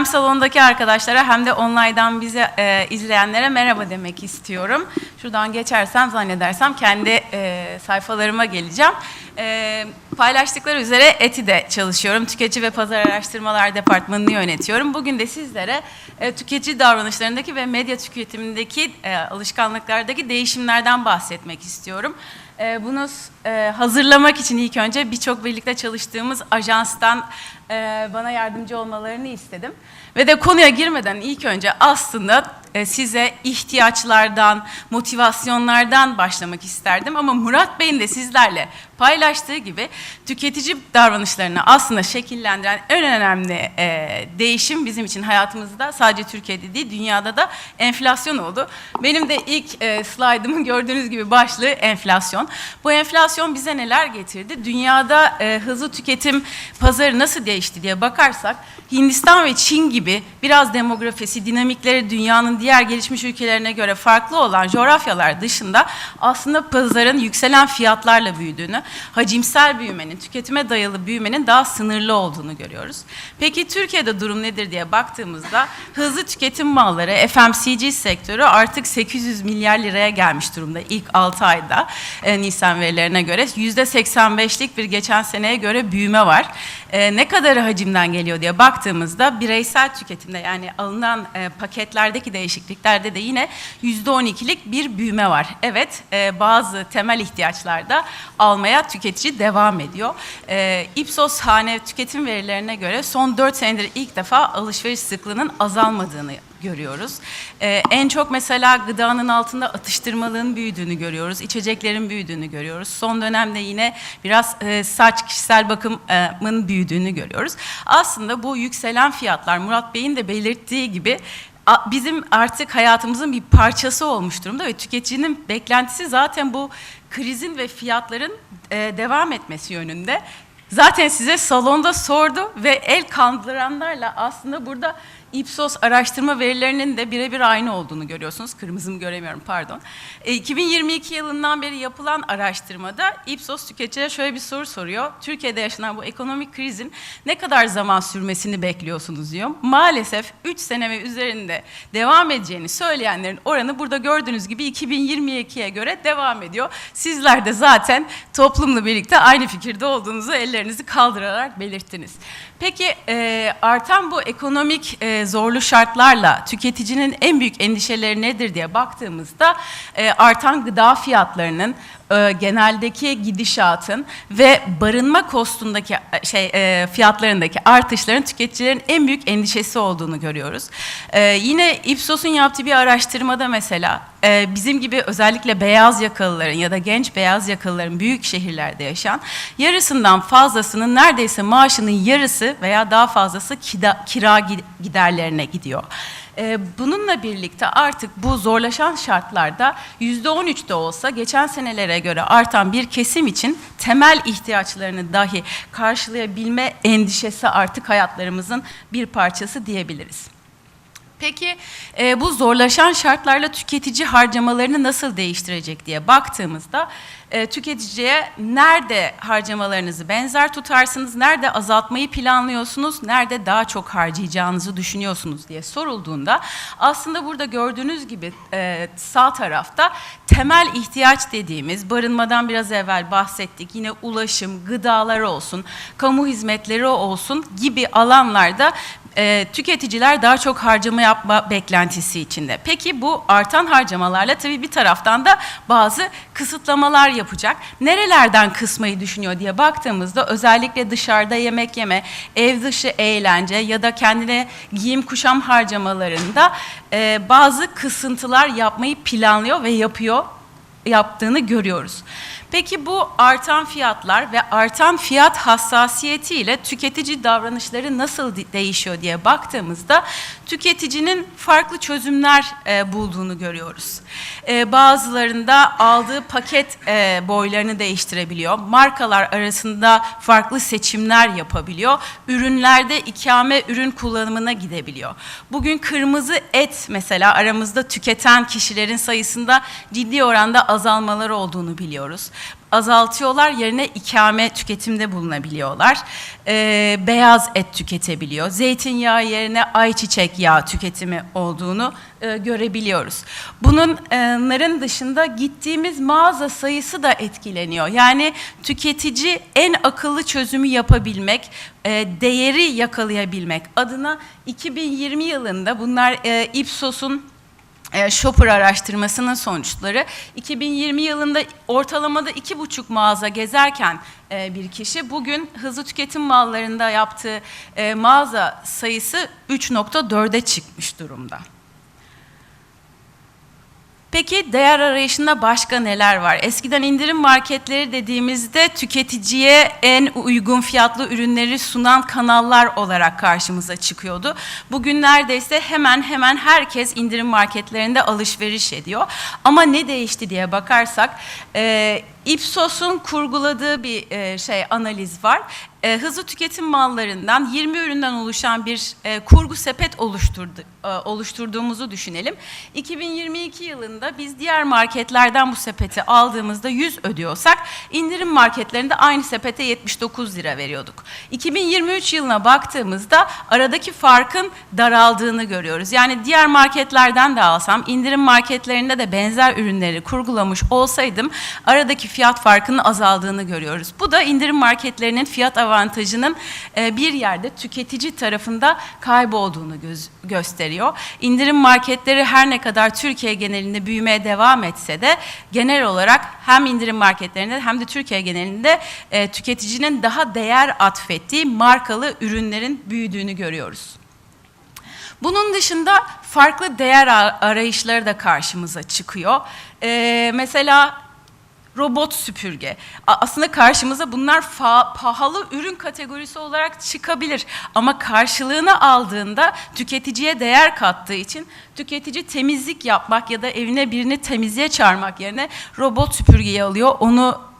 hem salondaki arkadaşlara hem de online'dan bizi e, izleyenlere merhaba demek istiyorum. Şuradan geçersem zannedersem kendi e, sayfalarıma geleceğim. E, paylaştıkları üzere ETİ'de çalışıyorum. Tüketici ve Pazar Araştırmalar Departmanı'nı yönetiyorum. Bugün de sizlere e, tüketici davranışlarındaki ve medya tüketimindeki e, alışkanlıklardaki değişimlerden bahsetmek istiyorum. E, bunu e, hazırlamak için ilk önce birçok birlikte çalıştığımız ajanstan e, bana yardımcı olmalarını istedim. Ve de konuya girmeden ilk önce aslında size ihtiyaçlardan, motivasyonlardan başlamak isterdim. Ama Murat Bey'in de sizlerle paylaştığı gibi tüketici davranışlarını aslında şekillendiren en önemli e, değişim bizim için hayatımızda sadece Türkiye'de değil dünyada da enflasyon oldu. Benim de ilk e, slaytımın gördüğünüz gibi başlığı enflasyon. Bu enflasyon bize neler getirdi? Dünyada e, hızlı tüketim pazarı nasıl değişti diye bakarsak Hindistan ve Çin gibi biraz demografisi, dinamikleri dünyanın diğer gelişmiş ülkelerine göre farklı olan coğrafyalar dışında aslında pazarın yükselen fiyatlarla büyüdüğünü, hacimsel büyümenin, tüketime dayalı büyümenin daha sınırlı olduğunu görüyoruz. Peki Türkiye'de durum nedir diye baktığımızda hızlı tüketim malları, FMCG sektörü artık 800 milyar liraya gelmiş durumda ilk 6 ayda e, Nisan verilerine göre. %85'lik bir geçen seneye göre büyüme var. E, ne kadar hacimden geliyor diye baktığımızda bireysel tüketimde yani alınan e, paketlerdeki değişikliklerde de yine %12'lik bir büyüme var. Evet e, bazı temel ihtiyaçlarda almaya tüketici devam ediyor. E, Ipsos hane tüketim verilerine göre son 4 senedir ilk defa alışveriş sıklığının azalmadığını görüyoruz. Ee, en çok mesela gıdanın altında atıştırmalığın büyüdüğünü görüyoruz, içeceklerin büyüdüğünü görüyoruz. Son dönemde yine biraz e, saç kişisel bakımın büyüdüğünü görüyoruz. Aslında bu yükselen fiyatlar Murat Bey'in de belirttiği gibi bizim artık hayatımızın bir parçası olmuş durumda ve tüketicinin beklentisi zaten bu krizin ve fiyatların e, devam etmesi yönünde. Zaten size salonda sordu ve el kandıranlarla aslında burada Ipsos araştırma verilerinin de birebir aynı olduğunu görüyorsunuz. Kırmızımı göremiyorum pardon. E, 2022 yılından beri yapılan araştırmada Ipsos tüketiciye şöyle bir soru soruyor. Türkiye'de yaşanan bu ekonomik krizin ne kadar zaman sürmesini bekliyorsunuz diyor. Maalesef 3 sene ve üzerinde devam edeceğini söyleyenlerin oranı burada gördüğünüz gibi 2022'ye göre devam ediyor. Sizler de zaten toplumla birlikte aynı fikirde olduğunuzu ellerinizi kaldırarak belirttiniz. Peki e, artan bu ekonomik e, zorlu şartlarla tüketicinin en büyük endişeleri nedir diye baktığımızda e, artan gıda fiyatlarının e, geneldeki gidişatın ve barınma kostundaki e, şey e, fiyatlarındaki artışların tüketicilerin en büyük endişesi olduğunu görüyoruz. Yine Ipsos'un yaptığı bir araştırmada mesela bizim gibi özellikle beyaz yakalıların ya da genç beyaz yakalıların büyük şehirlerde yaşayan yarısından fazlasının neredeyse maaşının yarısı veya daha fazlası kira gi- giderlerine gidiyor. Ee, Bununla birlikte artık bu zorlaşan şartlarda %13 de olsa geçen senelere göre artan bir kesim için temel ihtiyaçlarını dahi karşılayabilme endişesi artık hayatlarımızın bir parçası diyebiliriz. Peki e, bu zorlaşan şartlarla tüketici harcamalarını nasıl değiştirecek diye baktığımızda e, tüketiciye nerede harcamalarınızı benzer tutarsınız, nerede azaltmayı planlıyorsunuz, nerede daha çok harcayacağınızı düşünüyorsunuz diye sorulduğunda aslında burada gördüğünüz gibi e, sağ tarafta temel ihtiyaç dediğimiz barınmadan biraz evvel bahsettik yine ulaşım, gıdalar olsun, kamu hizmetleri olsun gibi alanlarda e, tüketiciler daha çok harcama yapma beklentisi içinde. Peki bu artan harcamalarla tabii bir taraftan da bazı kısıtlamalar yapacak. Nerelerden kısmayı düşünüyor diye baktığımızda özellikle dışarıda yemek yeme, ev dışı eğlence ya da kendine giyim kuşam harcamalarında e, bazı kısıntılar yapmayı planlıyor ve yapıyor yaptığını görüyoruz. Peki bu artan fiyatlar ve artan fiyat hassasiyetiyle tüketici davranışları nasıl de- değişiyor diye baktığımızda tüketicinin farklı çözümler e, bulduğunu görüyoruz. E, bazılarında aldığı paket e, boylarını değiştirebiliyor. Markalar arasında farklı seçimler yapabiliyor. Ürünlerde ikame ürün kullanımına gidebiliyor. Bugün kırmızı et mesela aramızda tüketen kişilerin sayısında ciddi oranda azalmaları olduğunu biliyoruz. Azaltıyorlar yerine ikame tüketimde bulunabiliyorlar. Ee, beyaz et tüketebiliyor. Zeytinyağı yerine ayçiçek yağı tüketimi olduğunu e, görebiliyoruz. Bunların dışında gittiğimiz mağaza sayısı da etkileniyor. Yani tüketici en akıllı çözümü yapabilmek, e, değeri yakalayabilmek adına 2020 yılında bunlar e, Ipsos'un Shopper araştırmasının sonuçları 2020 yılında ortalamada iki buçuk mağaza gezerken e, bir kişi bugün hızlı tüketim mallarında yaptığı e, mağaza sayısı 3.4'e çıkmış durumda. Peki değer arayışında başka neler var? Eskiden indirim marketleri dediğimizde tüketiciye en uygun fiyatlı ürünleri sunan kanallar olarak karşımıza çıkıyordu. Bugün neredeyse hemen hemen herkes indirim marketlerinde alışveriş ediyor. Ama ne değişti diye bakarsak e, Ipsos'un kurguladığı bir şey analiz var. E, hızlı tüketim mallarından 20 üründen oluşan bir e, kurgu sepet oluşturdu, e, oluşturduğumuzu düşünelim. 2022 yılında biz diğer marketlerden bu sepeti aldığımızda 100 ödüyorsak indirim marketlerinde aynı sepete 79 lira veriyorduk. 2023 yılına baktığımızda aradaki farkın daraldığını görüyoruz. Yani diğer marketlerden de alsam indirim marketlerinde de benzer ürünleri kurgulamış olsaydım aradaki fiyat farkının azaldığını görüyoruz. Bu da indirim marketlerinin fiyat avantajının e, bir yerde tüketici tarafında kaybolduğunu göz, gösteriyor. İndirim marketleri her ne kadar Türkiye genelinde büyümeye devam etse de genel olarak hem indirim marketlerinde hem de Türkiye genelinde e, tüketicinin daha değer atfettiği markalı ürünlerin büyüdüğünü görüyoruz. Bunun dışında farklı değer arayışları da karşımıza çıkıyor. Ee, mesela robot süpürge. Aslında karşımıza bunlar pahalı ürün kategorisi olarak çıkabilir. Ama karşılığını aldığında tüketiciye değer kattığı için tüketici temizlik yapmak ya da evine birini temizliğe çağırmak yerine robot süpürgeyi alıyor. Onu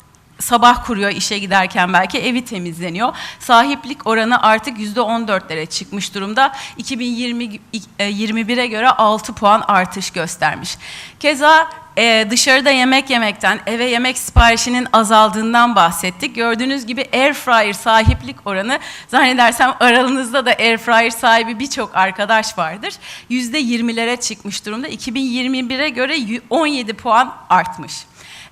sabah kuruyor işe giderken belki evi temizleniyor. Sahiplik oranı artık yüzde 14'lere çıkmış durumda. 2021'e göre 6 puan artış göstermiş. Keza ee, dışarıda yemek yemekten, eve yemek siparişinin azaldığından bahsettik. Gördüğünüz gibi air fryer sahiplik oranı zannedersem aranızda da air fryer sahibi birçok arkadaş vardır. Yüzde 20'lere çıkmış durumda. 2021'e göre 17 puan artmış.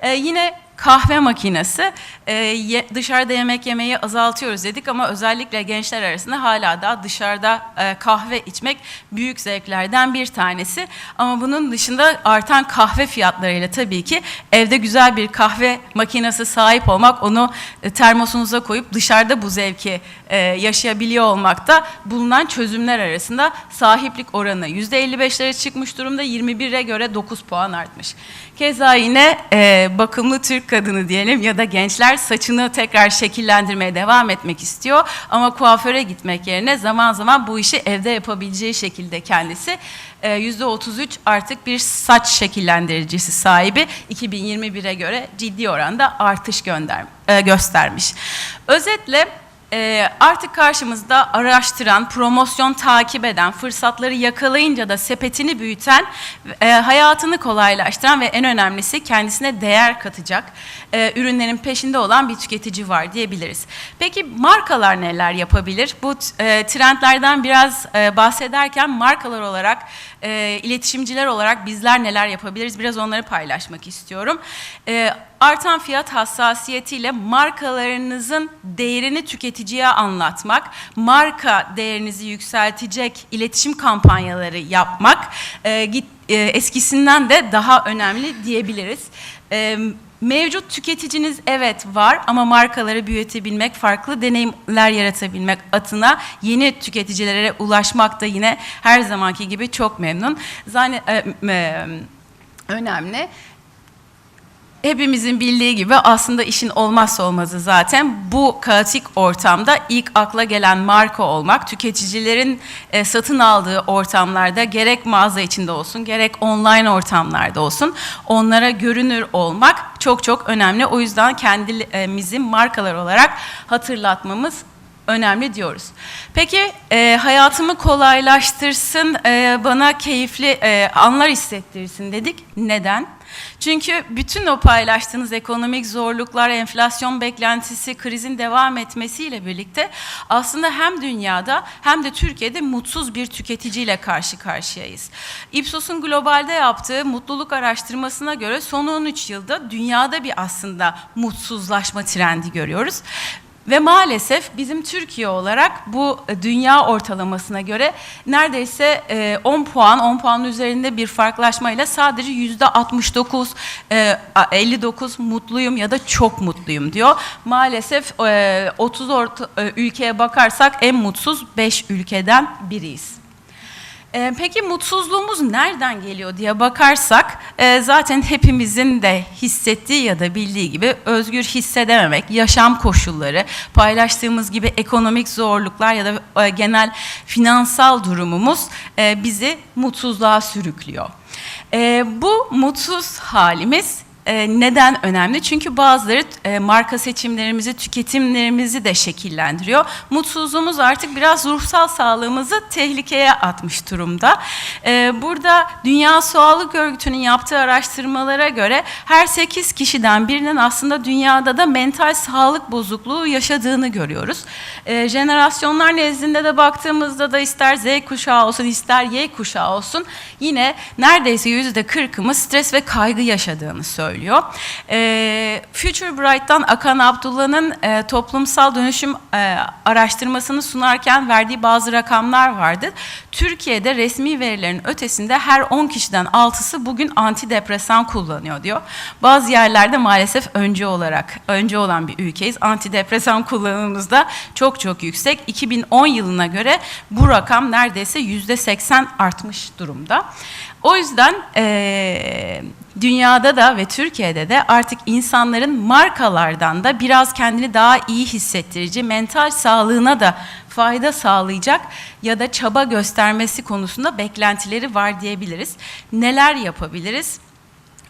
Ee, yine kahve makinesi e, dışarıda yemek yemeyi azaltıyoruz dedik ama özellikle gençler arasında hala da dışarıda e, kahve içmek büyük zevklerden bir tanesi. Ama bunun dışında artan kahve fiyatlarıyla tabii ki evde güzel bir kahve makinesi sahip olmak, onu e, termosunuza koyup dışarıda bu zevki e, yaşayabiliyor olmakta bulunan çözümler arasında sahiplik oranı %55'lere çıkmış durumda 21'e göre 9 puan artmış. Keza yine e, bakımlı Türk kadını diyelim ya da gençler saçını tekrar şekillendirmeye devam etmek istiyor ama kuaföre gitmek yerine zaman zaman bu işi evde yapabileceği şekilde kendisi %33 e, artık bir saç şekillendiricisi sahibi 2021'e göre ciddi oranda artış gönder, e, göstermiş. Özetle e, artık karşımızda araştıran, promosyon takip eden, fırsatları yakalayınca da sepetini büyüten, e, hayatını kolaylaştıran ve en önemlisi kendisine değer katacak e, ürünlerin peşinde olan bir tüketici var diyebiliriz. Peki markalar neler yapabilir? Bu e, trendlerden biraz e, bahsederken markalar olarak, e, iletişimciler olarak bizler neler yapabiliriz? Biraz onları paylaşmak istiyorum. E, artan fiyat hassasiyetiyle markalarınızın değerini tüketiciye anlatmak, marka değerinizi yükseltecek iletişim kampanyaları yapmak e, git, e, eskisinden de daha önemli diyebiliriz. E, Mevcut tüketiciniz evet var ama markaları büyütebilmek, farklı deneyimler yaratabilmek adına yeni tüketicilere ulaşmak da yine her zamanki gibi çok memnun. Zane, e, e, önemli hepimizin bildiği gibi aslında işin olmazsa olmazı zaten bu kaotik ortamda ilk akla gelen marka olmak, tüketicilerin e, satın aldığı ortamlarda gerek mağaza içinde olsun, gerek online ortamlarda olsun onlara görünür olmak çok çok önemli. O yüzden kendimizi markalar olarak hatırlatmamız önemli diyoruz. Peki e, hayatımı kolaylaştırsın, e, bana keyifli e, anlar hissettirsin dedik. Neden? Çünkü bütün o paylaştığınız ekonomik zorluklar, enflasyon beklentisi, krizin devam etmesiyle birlikte aslında hem dünyada hem de Türkiye'de mutsuz bir tüketiciyle karşı karşıyayız. Ipsos'un globalde yaptığı mutluluk araştırmasına göre son 13 yılda dünyada bir aslında mutsuzlaşma trendi görüyoruz. Ve maalesef bizim Türkiye olarak bu e, dünya ortalamasına göre neredeyse e, 10 puan, 10 puanın üzerinde bir farklılaşmayla sadece yüzde 69, e, 59 mutluyum ya da çok mutluyum diyor. Maalesef e, 30 orta, e, ülkeye bakarsak en mutsuz 5 ülkeden biriyiz. Ee, peki mutsuzluğumuz nereden geliyor diye bakarsak e, zaten hepimizin de hissettiği ya da bildiği gibi özgür hissedememek, yaşam koşulları, paylaştığımız gibi ekonomik zorluklar ya da e, genel finansal durumumuz e, bizi mutsuzluğa sürüklüyor. E, bu mutsuz halimiz e, neden önemli? Çünkü bazıları e, marka seçimlerimizi, tüketimlerimizi de şekillendiriyor. Mutsuzluğumuz artık biraz ruhsal sağlığımızı tehlikeye atmış durumda. E, burada Dünya Sağlık Örgütü'nün yaptığı araştırmalara göre her 8 kişiden birinin aslında dünyada da mental sağlık bozukluğu yaşadığını görüyoruz. E, jenerasyonlar nezdinde de baktığımızda da ister Z kuşağı olsun ister Y kuşağı olsun yine neredeyse yüzde 40'ımız stres ve kaygı yaşadığını söylüyor söylüyor. E, Future Bright'tan Akan Abdullah'ın e, toplumsal dönüşüm e, araştırmasını sunarken verdiği bazı rakamlar vardı. Türkiye'de resmi verilerin ötesinde her 10 kişiden 6'sı bugün antidepresan kullanıyor diyor. Bazı yerlerde maalesef önce olarak önce olan bir ülkeyiz. Antidepresan kullanımımız da çok çok yüksek. 2010 yılına göre bu rakam neredeyse %80 artmış durumda. O yüzden e, dünyada da ve Türkiye'de de artık insanların markalardan da biraz kendini daha iyi hissettirici, mental sağlığına da fayda sağlayacak ya da çaba göstermesi konusunda beklentileri var diyebiliriz. Neler yapabiliriz?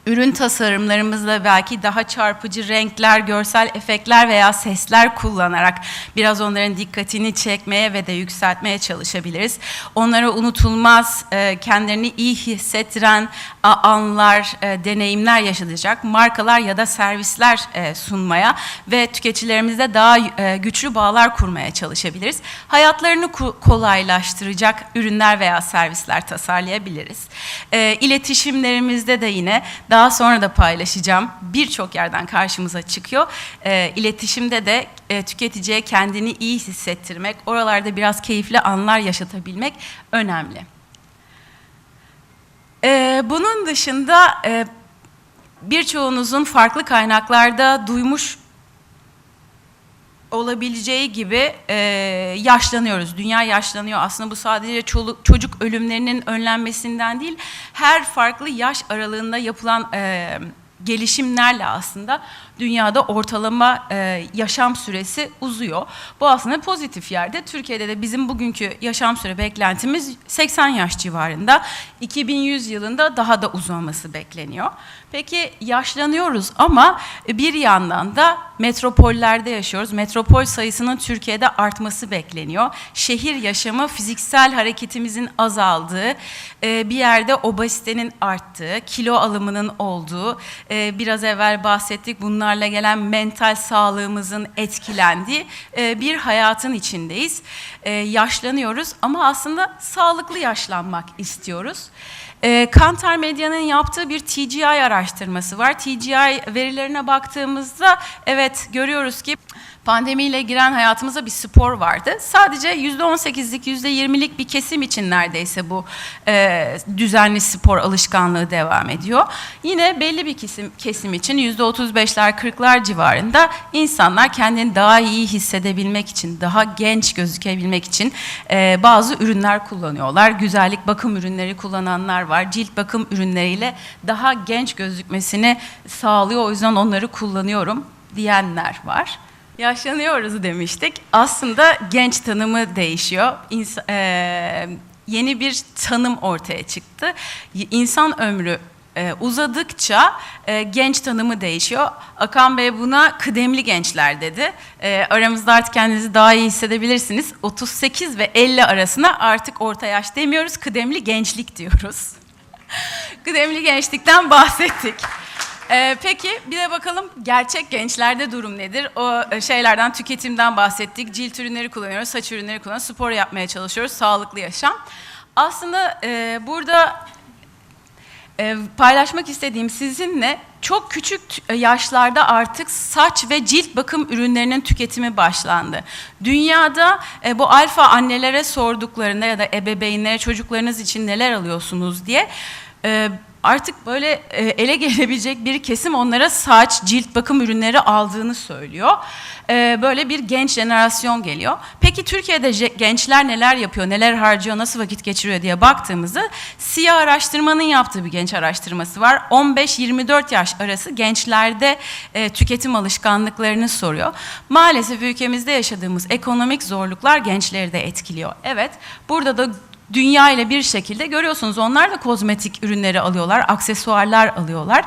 Ürün tasarımlarımızda belki daha çarpıcı renkler, görsel efektler veya sesler kullanarak biraz onların dikkatini çekmeye ve de yükseltmeye çalışabiliriz. Onlara unutulmaz, e, kendilerini iyi hissettiren anlar, e, deneyimler yaşatacak markalar ya da servisler e, sunmaya ve tüketicilerimizle daha güçlü bağlar kurmaya çalışabiliriz. Hayatlarını kolaylaştıracak ürünler veya servisler tasarlayabiliriz. İletişimlerimizde de yine daha daha sonra da paylaşacağım. Birçok yerden karşımıza çıkıyor. E, iletişimde de e, tüketiciye kendini iyi hissettirmek, oralarda biraz keyifli anlar yaşatabilmek önemli. E, bunun dışında e, birçoğunuzun farklı kaynaklarda duymuş olabileceği gibi e, yaşlanıyoruz. Dünya yaşlanıyor. Aslında bu sadece çoluk, çocuk ölümlerinin önlenmesinden değil, her farklı yaş aralığında yapılan e, gelişimlerle aslında dünyada ortalama e, yaşam süresi uzuyor. Bu aslında pozitif yerde. Türkiye'de de bizim bugünkü yaşam süre beklentimiz 80 yaş civarında. 2100 yılında daha da uzaması bekleniyor. Peki yaşlanıyoruz ama bir yandan da metropollerde yaşıyoruz. Metropol sayısının Türkiye'de artması bekleniyor. Şehir yaşamı fiziksel hareketimizin azaldığı, e, bir yerde obezitenin arttığı, kilo alımının olduğu, e, biraz evvel bahsettik bunlarla gelen mental sağlığımızın etkilendiği e, bir hayatın içindeyiz. Yaşlanıyoruz ama aslında sağlıklı yaşlanmak istiyoruz. E, Kantar Medya'nın yaptığı bir TGI araştırması var. TGI verilerine baktığımızda evet görüyoruz ki pandemiyle giren hayatımıza bir spor vardı. Sadece %18'lik, %20'lik bir kesim için neredeyse bu e, düzenli spor alışkanlığı devam ediyor. Yine belli bir kesim, kesim için %35'ler, 40'lar civarında insanlar kendini daha iyi hissedebilmek için, daha genç gözükebilmek için e, bazı ürünler kullanıyorlar. Güzellik bakım ürünleri kullananlar var. Cilt bakım ürünleriyle daha genç gözükmesini sağlıyor. O yüzden onları kullanıyorum diyenler var. Yaşlanıyoruz demiştik. Aslında genç tanımı değişiyor. İns e, yeni bir tanım ortaya çıktı. İnsan ömrü e, uzadıkça e, genç tanımı değişiyor. Akan Bey buna kıdemli gençler dedi. E, aramızda artık kendinizi daha iyi hissedebilirsiniz. 38 ve 50 arasına artık orta yaş demiyoruz, kıdemli gençlik diyoruz. Kıdemli gençlikten bahsettik. Ee, peki bir de bakalım gerçek gençlerde durum nedir? O e, şeylerden, tüketimden bahsettik. Cilt ürünleri kullanıyoruz, saç ürünleri kullanıyoruz, spor yapmaya çalışıyoruz, sağlıklı yaşam. Aslında e, burada e, paylaşmak istediğim sizinle çok küçük t- yaşlarda artık saç ve cilt bakım ürünlerinin tüketimi başlandı. Dünyada e, bu alfa annelere sorduklarında ya da ebeveynlere çocuklarınız için neler alıyorsunuz diye e, artık böyle e, ele gelebilecek bir kesim onlara saç, cilt bakım ürünleri aldığını söylüyor. E, böyle bir genç jenerasyon geliyor. Peki Türkiye'de gençler neler yapıyor, neler harcıyor, nasıl vakit geçiriyor diye baktığımızda SİA araştırmanın yaptığı bir genç araştırması var. 15-24 yaş arası gençlerde e, tüketim alışkanlıklarını soruyor. Maalesef ülkemizde yaşadığımız ekonomik zorluklar gençleri de etkiliyor. Evet, burada da dünya ile bir şekilde görüyorsunuz onlar da kozmetik ürünleri alıyorlar, aksesuarlar alıyorlar.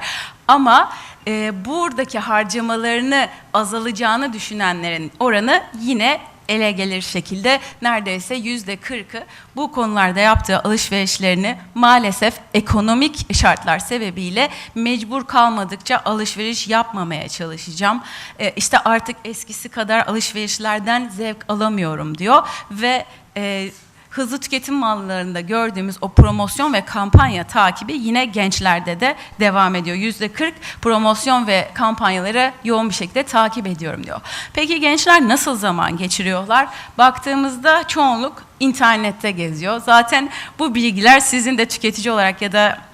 Ama e, buradaki harcamalarını azalacağını düşünenlerin oranı yine ele gelir şekilde neredeyse yüzde kırkı bu konularda yaptığı alışverişlerini maalesef ekonomik şartlar sebebiyle mecbur kalmadıkça alışveriş yapmamaya çalışacağım. E, işte artık eskisi kadar alışverişlerden zevk alamıyorum diyor ve e, hızlı tüketim mallarında gördüğümüz o promosyon ve kampanya takibi yine gençlerde de devam ediyor. Yüzde 40 promosyon ve kampanyaları yoğun bir şekilde takip ediyorum diyor. Peki gençler nasıl zaman geçiriyorlar? Baktığımızda çoğunluk internette geziyor. Zaten bu bilgiler sizin de tüketici olarak ya da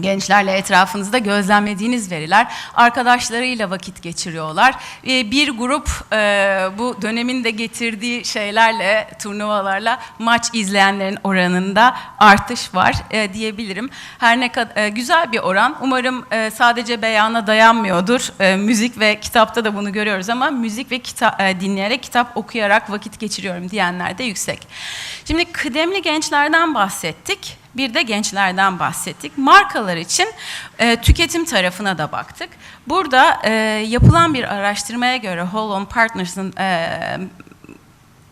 gençlerle etrafınızda gözlemlediğiniz veriler. Arkadaşlarıyla vakit geçiriyorlar. Ee, Bir grup e, bu dönemin de getirdiği şeylerle, turnuvalarla maç izleyenlerin oranında artış var e, diyebilirim. Her ne kadar güzel bir oran. Umarım e, sadece beyana dayanmıyordur. E, Müzik ve kitapta da bunu görüyoruz ama müzik ve kitap dinleyerek, kitap okuyarak vakit geçiriyorum diyenler de yüksek. Şimdi kıdemli gençlerden bahsettik. Bir de gençlerden bahsettik. Markalar için e, tüketim tarafına da baktık. Burada e, yapılan bir araştırmaya göre Holon Partners'ın e,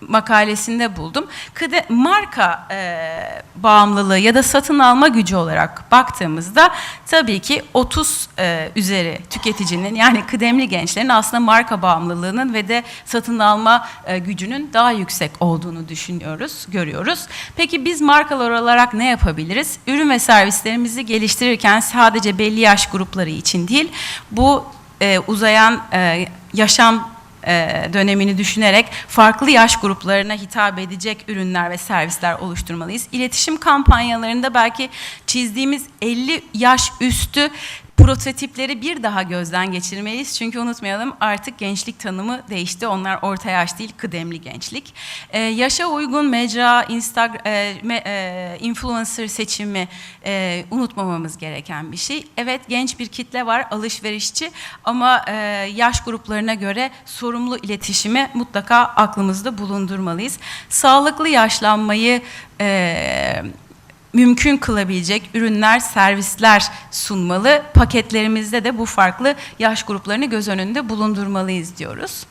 makalesinde buldum. Kıde, marka e, bağımlılığı ya da satın alma gücü olarak baktığımızda tabii ki 30 e, üzeri tüketicinin yani kıdemli gençlerin aslında marka bağımlılığının ve de satın alma e, gücünün daha yüksek olduğunu düşünüyoruz, görüyoruz. Peki biz markalar olarak ne yapabiliriz? Ürün ve servislerimizi geliştirirken sadece belli yaş grupları için değil, bu e, uzayan e, yaşam dönemini düşünerek farklı yaş gruplarına hitap edecek ürünler ve servisler oluşturmalıyız. İletişim kampanyalarında belki çizdiğimiz 50 yaş üstü prototipleri bir daha gözden geçirmeliyiz. Çünkü unutmayalım artık gençlik tanımı değişti. Onlar orta yaş değil, kıdemli gençlik. Ee, yaşa uygun mecra, Instagram, e, e, influencer seçimi e, unutmamamız gereken bir şey. Evet genç bir kitle var, alışverişçi ama e, yaş gruplarına göre sorumlu iletişimi mutlaka aklımızda bulundurmalıyız. Sağlıklı yaşlanmayı e, mümkün kılabilecek ürünler, servisler sunmalı. Paketlerimizde de bu farklı yaş gruplarını göz önünde bulundurmalıyız diyoruz.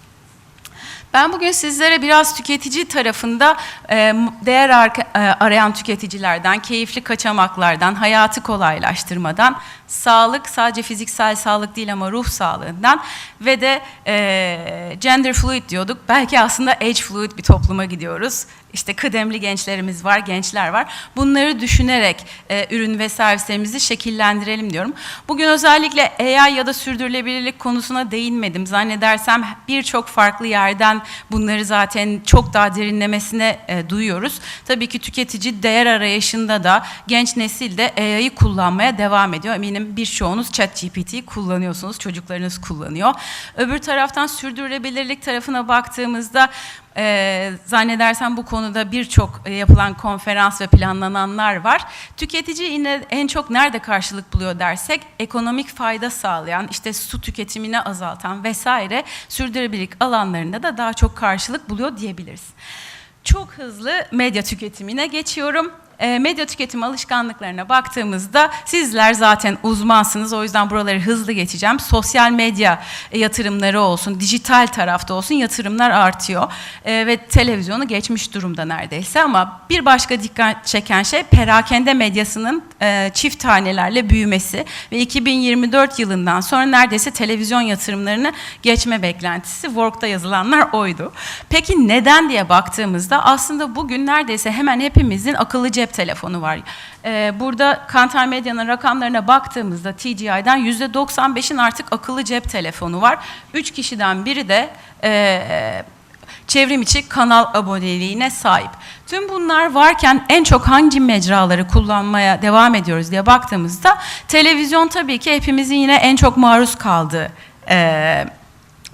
Ben bugün sizlere biraz tüketici tarafında e, değer e, arayan tüketicilerden, keyifli kaçamaklardan, hayatı kolaylaştırmadan, sağlık sadece fiziksel sağlık değil ama ruh sağlığından ve de e, gender fluid diyorduk. Belki aslında age fluid bir topluma gidiyoruz. İşte kıdemli gençlerimiz var, gençler var. Bunları düşünerek e, ürün ve servislerimizi şekillendirelim diyorum. Bugün özellikle AI ya da sürdürülebilirlik konusuna değinmedim. Zannedersem birçok farklı yerden bunları zaten çok daha derinlemesine e, duyuyoruz. Tabii ki tüketici değer arayışında da genç nesil de AI'yı kullanmaya devam ediyor. Eminim birçoğunuz ChatGPT'yi kullanıyorsunuz, çocuklarınız kullanıyor. Öbür taraftan sürdürülebilirlik tarafına baktığımızda ee, zannedersem bu konuda birçok e, yapılan konferans ve planlananlar var. Tüketici yine en çok nerede karşılık buluyor dersek ekonomik fayda sağlayan, işte su tüketimini azaltan vesaire sürdürülebilirlik alanlarında da daha çok karşılık buluyor diyebiliriz. Çok hızlı medya tüketimine geçiyorum. E, medya tüketim alışkanlıklarına baktığımızda sizler zaten uzmansınız. O yüzden buraları hızlı geçeceğim. Sosyal medya yatırımları olsun, dijital tarafta olsun yatırımlar artıyor. E, ve televizyonu geçmiş durumda neredeyse ama bir başka dikkat çeken şey perakende medyasının e, çift tanelerle büyümesi ve 2024 yılından sonra neredeyse televizyon yatırımlarını geçme beklentisi. Work'ta yazılanlar oydu. Peki neden diye baktığımızda aslında bugün neredeyse hemen hepimizin akıllı cep telefonu var. Ee, burada Kantar Medya'nın rakamlarına baktığımızda TGI'den %95'in artık akıllı cep telefonu var. Üç kişiden biri de e, çevrim içi kanal aboneliğine sahip. Tüm bunlar varken en çok hangi mecraları kullanmaya devam ediyoruz diye baktığımızda televizyon tabii ki hepimizin yine en çok maruz kaldığı e,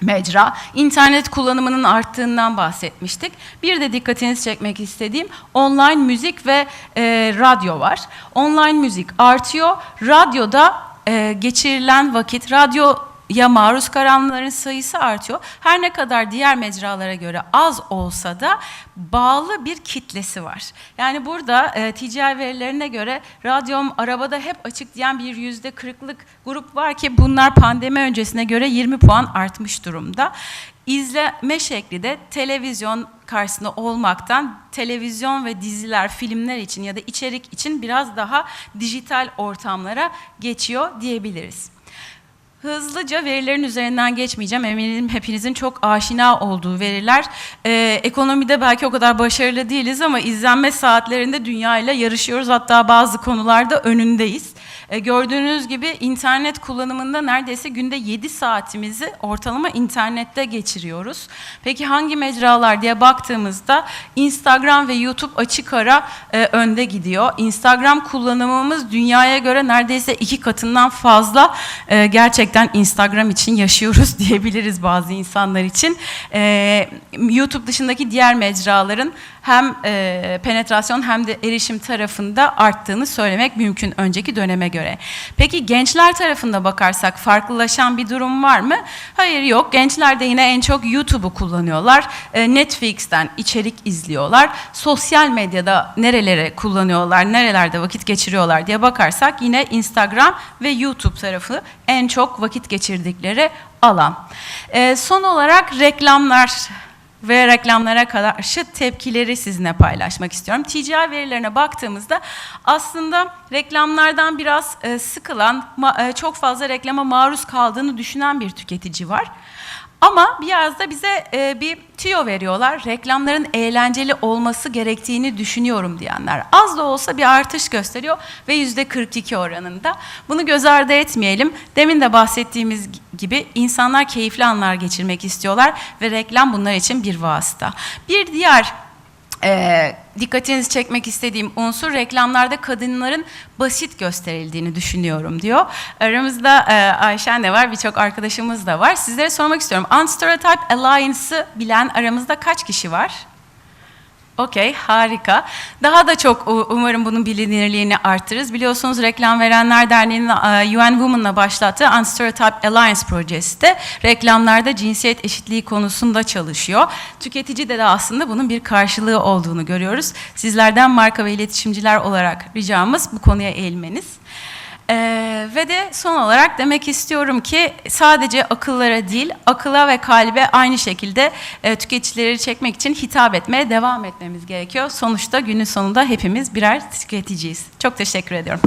mecra. İnternet kullanımının arttığından bahsetmiştik. Bir de dikkatinizi çekmek istediğim online müzik ve e, radyo var. Online müzik artıyor. Radyoda e, geçirilen vakit, radyo ya maruz kalanların sayısı artıyor. Her ne kadar diğer mecralara göre az olsa da bağlı bir kitlesi var. Yani burada e, TCI verilerine göre radyom arabada hep açık diyen bir yüzde kırıklık grup var ki bunlar pandemi öncesine göre 20 puan artmış durumda. İzleme şekli de televizyon karşısında olmaktan televizyon ve diziler, filmler için ya da içerik için biraz daha dijital ortamlara geçiyor diyebiliriz. Hızlıca verilerin üzerinden geçmeyeceğim. Eminim hepinizin çok aşina olduğu veriler. Ee, ekonomide belki o kadar başarılı değiliz ama izlenme saatlerinde dünya ile yarışıyoruz. Hatta bazı konularda önündeyiz. Ee, gördüğünüz gibi internet kullanımında neredeyse günde 7 saatimizi ortalama internette geçiriyoruz. Peki hangi mecralar diye baktığımızda Instagram ve YouTube açık ara e, önde gidiyor. Instagram kullanımımız dünyaya göre neredeyse iki katından fazla e, gerçekten Instagram için yaşıyoruz diyebiliriz bazı insanlar için. E, YouTube dışındaki diğer mecraların hem e, penetrasyon hem de erişim tarafında arttığını söylemek mümkün önceki döneme göre. Peki gençler tarafında bakarsak farklılaşan bir durum var mı? Hayır yok. Gençler de yine en çok YouTube'u kullanıyorlar. E, Netflix'ten içerik izliyorlar. Sosyal medyada nerelere kullanıyorlar, nerelerde vakit geçiriyorlar diye bakarsak yine Instagram ve YouTube tarafı en çok vakit geçirdikleri alan. E, son olarak reklamlar ve reklamlara karşı tepkileri sizinle paylaşmak istiyorum. TCI verilerine baktığımızda aslında reklamlardan biraz e, sıkılan, e, çok fazla reklama maruz kaldığını düşünen bir tüketici var. Ama biraz da bize e, bir tüyo veriyorlar. Reklamların eğlenceli olması gerektiğini düşünüyorum diyenler. Az da olsa bir artış gösteriyor ve yüzde 42 oranında. Bunu göz ardı etmeyelim. Demin de bahsettiğimiz gibi insanlar keyifli anlar geçirmek istiyorlar ve reklam bunlar için bir vasıta. Bir diğer e, dikkatinizi çekmek istediğim unsur reklamlarda kadınların basit gösterildiğini düşünüyorum diyor. Aramızda e, Ayşen de var, birçok arkadaşımız da var. Sizlere sormak istiyorum. Unstereotype Alliance'ı bilen aramızda kaç kişi var? Okey, harika. Daha da çok umarım bunun bilinirliğini arttırırız. Biliyorsunuz Reklam Verenler Derneği'nin UN Women'la başlattığı Unstereotype Alliance projesi de reklamlarda cinsiyet eşitliği konusunda çalışıyor. Tüketici de, de aslında bunun bir karşılığı olduğunu görüyoruz. Sizlerden marka ve iletişimciler olarak ricamız bu konuya eğilmeniz. Ee, ve de son olarak demek istiyorum ki sadece akıllara değil, akıla ve kalbe aynı şekilde e, tüketicileri çekmek için hitap etmeye devam etmemiz gerekiyor. Sonuçta günün sonunda hepimiz birer tüketiciyiz. Çok teşekkür ediyorum.